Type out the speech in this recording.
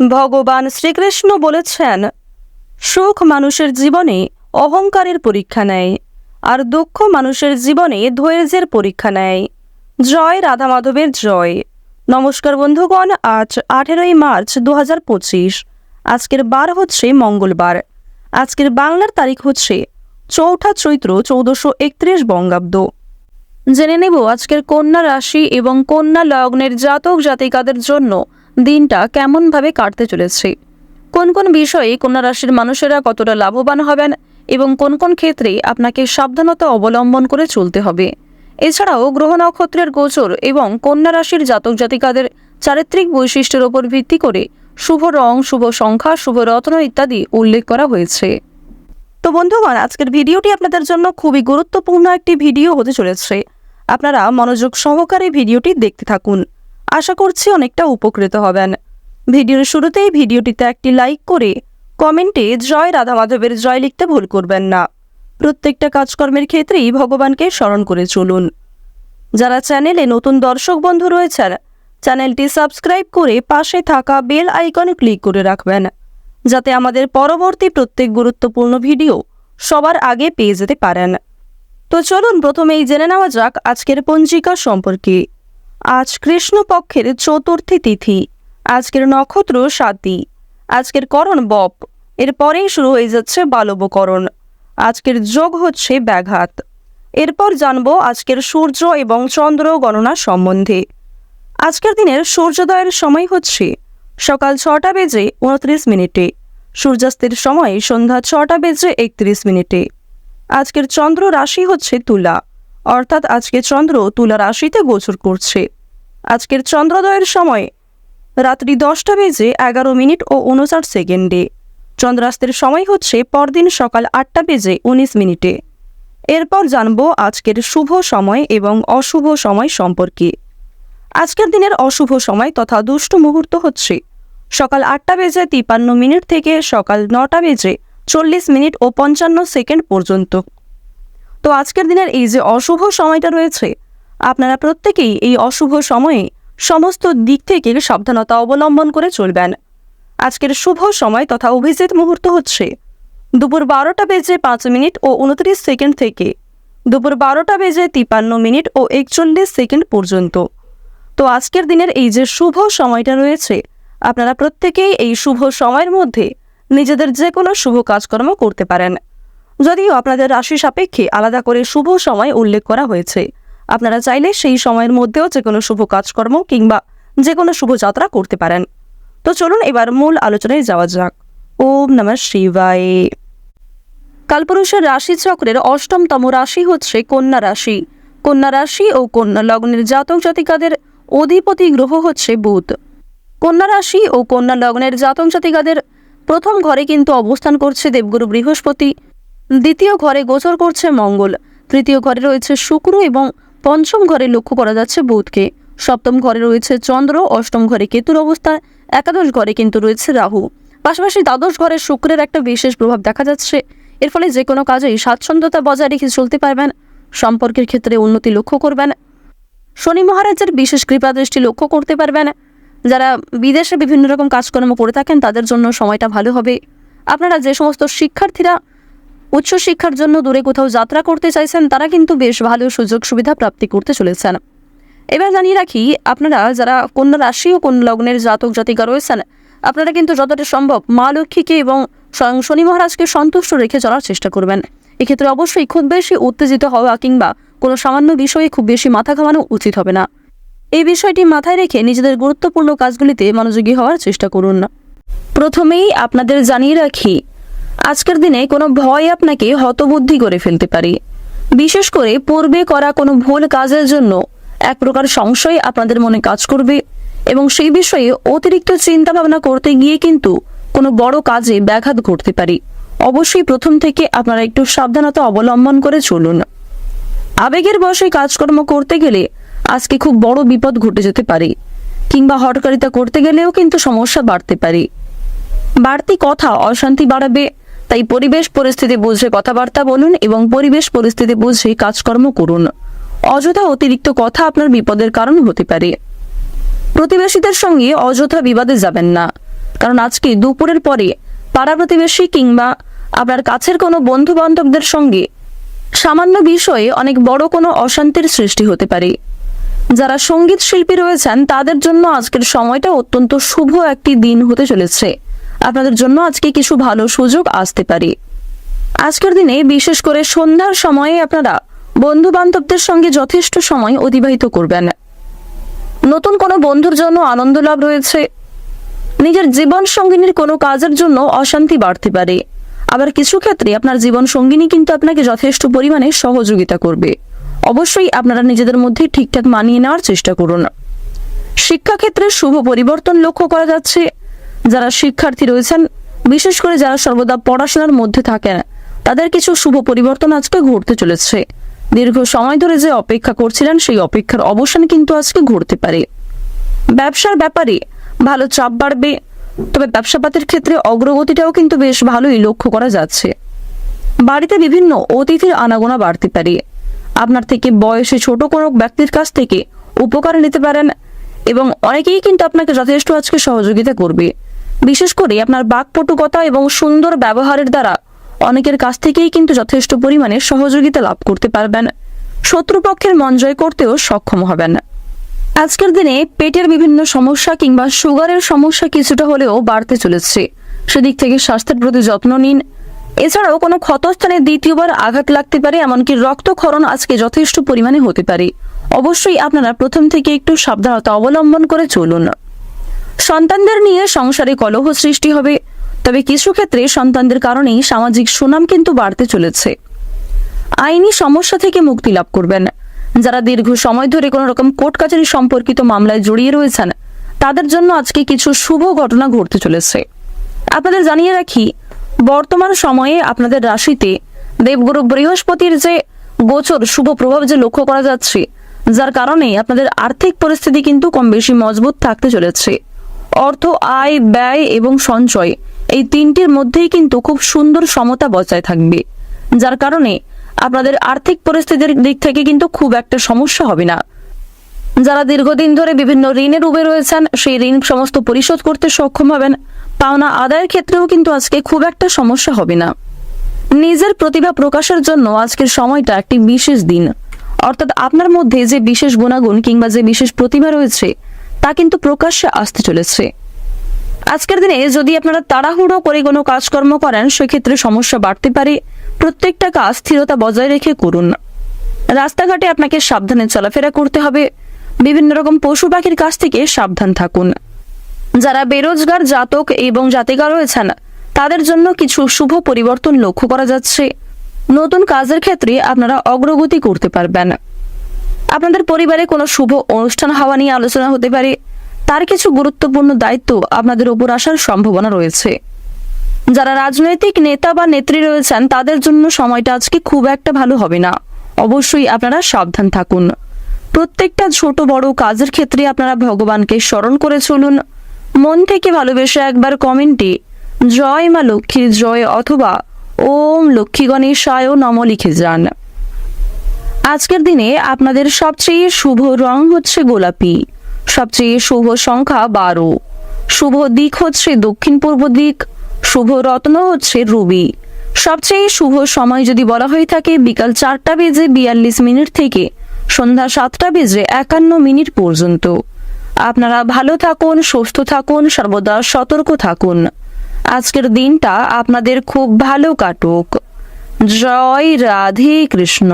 ভগবান শ্রীকৃষ্ণ বলেছেন, সুখ মানুষের জীবনে অহংকারের পরীক্ষা নেয়, আর দুঃখ মানুষের জীবনে ধৈর্যের পরীক্ষা নেয়। জয় রাধা মাধবের জয়। নমস্কার বন্ধুগণ, আজ আঠেরোই মার্চ দু হাজার পঁচিশ। আজকের বার হচ্ছে মঙ্গলবার। আজকের বাংলার তারিখ হচ্ছে চৌঠা চৈত্র চৌদ্দশো একত্রিশ বঙ্গাব্দ। জেনে নেব আজকের কন্যা রাশি এবং কন্যা লগ্নের জাতক জাতিকাদের জন্য দিনটা কেমনভাবে কাটতে চলেছে? কোন কোন বিষয়ে কন্যা রাশির মানুষেরা কতটা লাভবান হবেন এবং কোন কোন ক্ষেত্রে আপনাকে সাবধানতা অবলম্বন করে চলতে হবে? এছাড়াও গ্রহ নক্ষত্রের গোচর এবং কন্যা রাশির জাতক জাতিকাদের চারিত্রিক বৈশিষ্ট্যের ওপর ভিত্তি করে শুভ রং, শুভ সংখ্যা, শুভ রত্ন ইত্যাদি উল্লেখ করা হয়েছে। তো বন্ধুগণ, আজকের ভিডিওটি আপনাদের জন্য খুবই গুরুত্বপূর্ণ একটি ভিডিও হতে চলেছে। আপনারা মনোযোগ সহকারে ভিডিওটি দেখতে থাকুন। আশা করছি অনেকটা উপকৃত হবেন। ভিডিওর শুরুতেই ভিডিওটিতে একটি লাইক করে কমেন্টে জয় রাধা মাধবের জয় লিখতে ভুল করবেন না। প্রত্যেকটা কাজকর্মের ক্ষেত্রেই ভগবানকে স্মরণ করে চলুন। যারা চ্যানেলে নতুন দর্শক বন্ধু রয়েছেন, চ্যানেলটি সাবস্ক্রাইব করে পাশে থাকা বেল আইকনে ক্লিক করে রাখবেন, যাতে আমাদের পরবর্তী প্রত্যেক গুরুত্বপূর্ণ ভিডিও সবার আগে পেয়ে যেতে পারেন। তো চলুন প্রথমেই জেনে নেওয়া যাক আজকের পঞ্জিকা সম্পর্কে। আজ কৃষ্ণপক্ষের চতুর্থী তিথি। আজকের নক্ষত্র সাতী আজকের করণ বপ। এরপরেই শুরু হয়ে যাচ্ছে বালবকরণ। আজকের যোগ হচ্ছে ব্যাঘাত। এরপর জানব আজকের সূর্য এবং চন্দ্র গণনা সম্বন্ধে। আজকের দিনের সূর্যোদয়ের সময় হচ্ছে সকাল ছটা বেজে উনত্রিশ মিনিটে। সূর্যাস্তের সময় সন্ধ্যা ছটা বেজে একত্রিশ মিনিটে। আজকের চন্দ্র রাশি হচ্ছে তুলা। অর্থাৎ আজকে চন্দ্র তুলা রাশিতে গোচর করছে। আজকের চন্দ্রোদয়ের সময় রাত্রি দশটা বেজে এগারো মিনিট ও উনষাট সেকেন্ডে। চন্দ্রাস্তের সময় হচ্ছে পরদিন সকাল আটটা বেজে উনিশ মিনিটে। এরপর জানব আজকের শুভ সময় এবং অশুভ সময় সম্পর্কে। আজকের দিনের অশুভ সময় তথা দুষ্ট মুহূর্ত হচ্ছে সকাল আটটা বেজে তিপান্ন মিনিট থেকে সকাল নটা বেজে চল্লিশ মিনিট ও পঞ্চান্ন সেকেন্ড পর্যন্ত। তো আজকের দিনের এই যে অশুভ সময়টা রয়েছে আপনারা প্রত্যেকেই এই অশুভ সময়ে সমস্ত দিক থেকে সাবধানতা অবলম্বন করে চলবেন। আজকের শুভ সময় তথা অভিজিৎ মুহূর্ত হচ্ছে দুপুর বারোটা বেজে পাঁচ মিনিট ও উনত্রিশ সেকেন্ড থেকে। দুপুর বারোটা বেজে তিপান্ন মিনিট ও একচল্লিশ সেকেন্ড পর্যন্ত। তো আজকের দিনের এই যে শুভ সময়টা রয়েছে, আপনারা প্রত্যেকেই এই শুভ সময়ের মধ্যে নিজেদের যে কোনো শুভ কাজকর্ম করতে পারেন। যদিও আপনাদের রাশি সাপেক্ষে আলাদা করে শুভ সময় উল্লেখ করা হয়েছে আপনারা চাইলে সেই সময়ের মধ্যেও যে কোনো শুভ কাজকর্ম কিংবা যে কোনো শুভ যাত্রা করতে পারেন। তো চলুন এবার মূল আলোচনায় যাওয়া যাক। ওম নমঃ শিবায়। কালপুরুষের রাশি চক্রের অষ্টমতম রাশি হচ্ছে কন্যা রাশি। কন্যা রাশি ও কন্যা লগ্নের জাতক জাতিকাদের অধিপতি গ্রহ হচ্ছে বুধ। কন্যা রাশি ও কন্যা লগ্নের জাতক জাতিকাদের প্রথম ঘরে কিন্তু অবস্থান করছে দেবগুরু বৃহস্পতি। দ্বিতীয় ঘরে গোচর করছে মঙ্গল। তৃতীয় ঘরে রয়েছে শুক্র এবং পঞ্চম ঘরে লক্ষ্য করা যাচ্ছে বুধকে। সপ্তম ঘরে রয়েছে চন্দ্র, অষ্টম ঘরে কেতুর অবস্থা, একাদশ ঘরে কিন্তু রয়েছে রাহু। পাশাপাশি দ্বাদশ ঘরে শুক্রের একটা বিশেষ প্রভাব দেখা যাচ্ছে। এর ফলে যে কোনো কাজেই স্বাচ্ছন্দ্যতা বজায় রেখে চলতে পারবেন। সম্পর্কের ক্ষেত্রে উন্নতি লক্ষ্য করবেন। শনি মহারাজের বিশেষ কৃপা দৃষ্টি লক্ষ্য করতে পারবেন। যারা বিদেশে বিভিন্ন রকম কাজকর্ম করে থাকেন, তাদের জন্য সময়টা ভালো হবে। আপনারা যে সমস্ত শিক্ষার্থীরা উচ্চশিক্ষার জন্য দূরে কোথাও যাত্রা করতে চাইছেন, তারা কিন্তু বেশ ভালো সুযোগ সুবিধা প্রাপ্তি করতে চলেছেন। এবার জানিয়ে রাখি, আপনারা যারা কন্যা রাশি ও কন্যা লগ্নের জাতক জাতিকা রয়েছেন, আপনারা কিন্তু যতটা সম্ভব মা লক্ষ্মীকে এবং স্বয়ং শনি মহারাজকে সন্তুষ্ট রেখে চলার চেষ্টা করবেন। এক্ষেত্রে অবশ্যই খুব বেশি উত্তেজিত হওয়া কিংবা কোনো সামান্য বিষয়ে খুব বেশি মাথা ঘামানো উচিত হবে না। এই বিষয়টি মাথায় রেখে নিজেদের গুরুত্বপূর্ণ কাজগুলিতে মনোযোগী হওয়ার চেষ্টা করুন। প্রথমেই আপনাদের জানিয়ে রাখি আজকের দিনে কোনো ভয় আপনাকে হতবুদ্ধি করে ফেলতে পারে। বিশেষ করে পূর্বে করা কোনো ভুল কাজের জন্য এক প্রকার সংশয় আপনাদের মনে কাজ করবে এবং সেই বিষয়ে অতিরিক্ত চিন্তা ভাবনা করতে গিয়ে কিন্তু কোনো বড় কাজে ব্যাঘাত ঘটতে পারে। অবশ্যই প্রথম থেকে আপনারা একটু সাবধানতা অবলম্বন করে চলুন। আবেগের বসে কাজকর্ম করতে গেলে আজকে খুব বড় বিপদ ঘটে যেতে পারে, কিংবা হটকারিতা করতে গেলেও কিন্তু সমস্যা বাড়তে পারে। বাড়তি কথা অশান্তি বাড়াবে তাই পরিবেশ পরিস্থিতি বুঝে কথাবার্তা বলুন এবং পরিবেশ পরিস্থিতি বুঝে কাজকর্ম করুন। অযথা অতিরিক্ত কথা আপনার বিপদের কারণ হতে পারে। প্রতিবেশীদের সঙ্গে অযথা বিবাদে যাবেন না। কারণ আজকে দুপুরের পরে পাড়া প্রতিবেশী কিংবা আপনার কাছের কোনো বন্ধু বান্ধবদের সঙ্গে সামান্য বিষয়ে অনেক বড় কোনো অশান্তির সৃষ্টি হতে পারে। যারা সংগীত শিল্পী রয়েছেন, তাদের জন্য আজকের সময়টা অত্যন্ত শুভ একটি দিন হতে চলেছে। আপনাদের জন্য আজকে কিছু ভালো সুযোগ আসতে পারে। আজকের দিনে বিশেষ করে সন্ধ্যার সময়ে আপনারা বন্ধু বান্ধবদের সঙ্গে যথেষ্ট সময় অতিবাহিত করবেন। নতুন কোনো বন্ধুর জন্য আনন্দ লাভ রয়েছে। নিজের জীবন সঙ্গিনীর কোনো কাজের জন্য অশান্তি বাড়তে পারে। আবার কিছু ক্ষেত্রে আপনার জীবন সঙ্গিনী কিন্তু আপনাকে যথেষ্ট পরিমাণে সহযোগিতা করবে। অবশ্যই আপনারা নিজেদের মধ্যে ঠিকঠাক মানিয়ে নেওয়ার চেষ্টা করুন। শিক্ষাক্ষেত্রে শুভ পরিবর্তন লক্ষ্য করা যাচ্ছে। যারা শিক্ষার্থী রয়েছেন, বিশেষ করে যারা সর্বদা পড়াশোনার মধ্যে থাকেন, তাদের কিছু শুভ পরিবর্তন আজকে ঘটতে চলেছে। দীর্ঘ সময় ধরে যে অপেক্ষা করছিলেন, সেই অপেক্ষার অবসান কিন্তু আজকে ঘটতে পারে। ব্যবসার ব্যাপারে ভালো চাপ বাড়বে, তবে ব্যবসাপাতের ক্ষেত্রে অগ্রগতিটাও কিন্তু বেশ ভালোই লক্ষ্য করা যাচ্ছে। বাড়িতে বিভিন্ন অতিথির আনাগোনা বাড়তে পারে। আপনার থেকে বয়সে ছোট কোনো ব্যক্তির কাছ থেকে উপকার নিতে পারেন এবং অনেকেই কিন্তু আপনাকে যথেষ্ট আজকে সহযোগিতা করবে। বিশেষ করে আপনার বাকপটুকতা এবং সুন্দর ব্যবহারের দ্বারা অনেকের কাছ থেকেই কিন্তু যথেষ্ট পরিমাণে সহযোগিতা লাভ করতে পারবেন। শত্রুপক্ষের মন জয় করতেও সক্ষম হবেন। আজকের দিনে পেটের বিভিন্ন সমস্যা কিংবা সুগারের সমস্যা কিছুটা হলেও বাড়তে চলেছে। সেদিক থেকে স্বাস্থ্যের প্রতি যত্ন নিন। এছাড়াও কোনো ক্ষতস্থানে দ্বিতীয়বার আঘাত লাগতে পারে, এমনকি রক্তক্ষরণ আজকে যথেষ্ট পরিমাণে হতে পারে। অবশ্যই আপনারা প্রথম থেকে একটু সাবধানতা অবলম্বন করে চলুন। সন্তানদের নিয়ে সংসারে কলহ সৃষ্টি হবে। তবে কিছু ক্ষেত্রে সন্তানদের কারণেই সামাজিক সুনাম কিন্তু বাড়তে চলেছে। আইনি সমস্যা থেকে মুক্তি লাভ করবেন। যারা দীর্ঘ সময় ধরে কোনো রকম কোর্ট কাছারি সম্পর্কিত মামলায় জড়িয়ে রয়েছেন, তাদের জন্য আজকে কিছু শুভ ঘটনা ঘটতে চলেছে। আপনাদের জানিয়ে রাখি, বর্তমান সময়ে আপনাদের রাশিতে দেবগুরু বৃহস্পতির যে গোচর শুভ প্রভাব যে লক্ষ্য করা যাচ্ছে, যার কারণে আপনাদের আর্থিক পরিস্থিতি কিন্তু কম বেশি মজবুত থাকতে চলেছে। অর্থ আয়, ব্যয় এবং সঞ্চয় এই তিনটির মধ্যেই কিন্তু খুব সুন্দর সমতা বজায় থাকবে। যার কারণে আপনাদের আর্থিক পরিস্থিতির দিক থেকে কিন্তু খুব একটা সমস্যা হবে না। যারা দীর্ঘদিন ধরে বিভিন্ন ঋণের উবে রয়েছেন, সেই ঋণ সমস্ত পরিশোধ করতে সক্ষম হবেন। পাওনা আদায়ের ক্ষেত্রেও কিন্তু আজকে খুব একটা সমস্যা হবে না। নিজের প্রতিভা প্রকাশের জন্য আজকের সময়টা একটি বিশেষ দিন। অর্থাৎ আপনার মধ্যে যে বিশেষ গুণাগুণ কিংবা যে বিশেষ প্রতিভা রয়েছে তা কিন্তু প্রকাশ্যে আসতে চলেছে। আজকের দিনে যদি আপনারা তাড়াহুড়ো করে কোনো কাজকর্ম করেন, সেক্ষেত্রে সমস্যা বাড়তে পারে। প্রত্যেকটা কাজ স্থিরতা বজায় রেখে করুন। রাস্তাঘাটে আপনাকে সাবধানে চলাফেরা করতে হবে। বিভিন্ন রকম পশু পাখির কাছ থেকে সাবধান থাকুন। যারা বেরোজগার, জাতক এবং জাতিকা রয়েছেন, তাদের জন্য কিছু শুভ পরিবর্তন লক্ষ্য করা যাচ্ছে। নতুন কাজের ক্ষেত্রে আপনারা অগ্রগতি করতে পারবেন। আপনাদের পরিবারে কোনো শুভ অনুষ্ঠান হওয়া নিয়ে আলোচনা হতে পারে, তার কিছু গুরুত্বপূর্ণ দায়িত্ব আপনাদের উপর আসার সম্ভাবনা রয়েছে। যারা রাজনৈতিক নেতা বা নেত্রী রয়েছেন, তাদের জন্য সময়টা আজকে খুব একটা ভালো হবে না। অবশ্যই আপনারা সাবধান থাকুন। প্রত্যেকটা ছোট বড় কাজের ক্ষেত্রে আপনারা ভগবানকে স্মরণ করে চলুন। মন থেকে ভালোবেসে একবার কমেন্টে, জয় মা লক্ষ্মীর জয় অথবা ওম লক্ষ্মী গণেশায় নম লিখে যান। আজকের দিনে আপনাদের সবচেয়ে শুভ রং হচ্ছে গোলাপি। সবচেয়ে শুভ সংখ্যা বারো। শুভ দিক হচ্ছে দক্ষিণ পূর্ব দিক। শুভ রত্ন হচ্ছে রুবি। সবচেয়ে শুভ সময় যদি বলা হয়ে থাকে, বিকাল চারটা বেজে বিয়াল্লিশ মিনিট থেকে সন্ধ্যা সাতটা বেজে একান্ন মিনিট পর্যন্ত। আপনারা ভালো থাকুন, সুস্থ থাকুন, সর্বদা সতর্ক থাকুন। আজকের দিনটা আপনাদের খুব ভালো কাটুক। জয় রাধে কৃষ্ণ।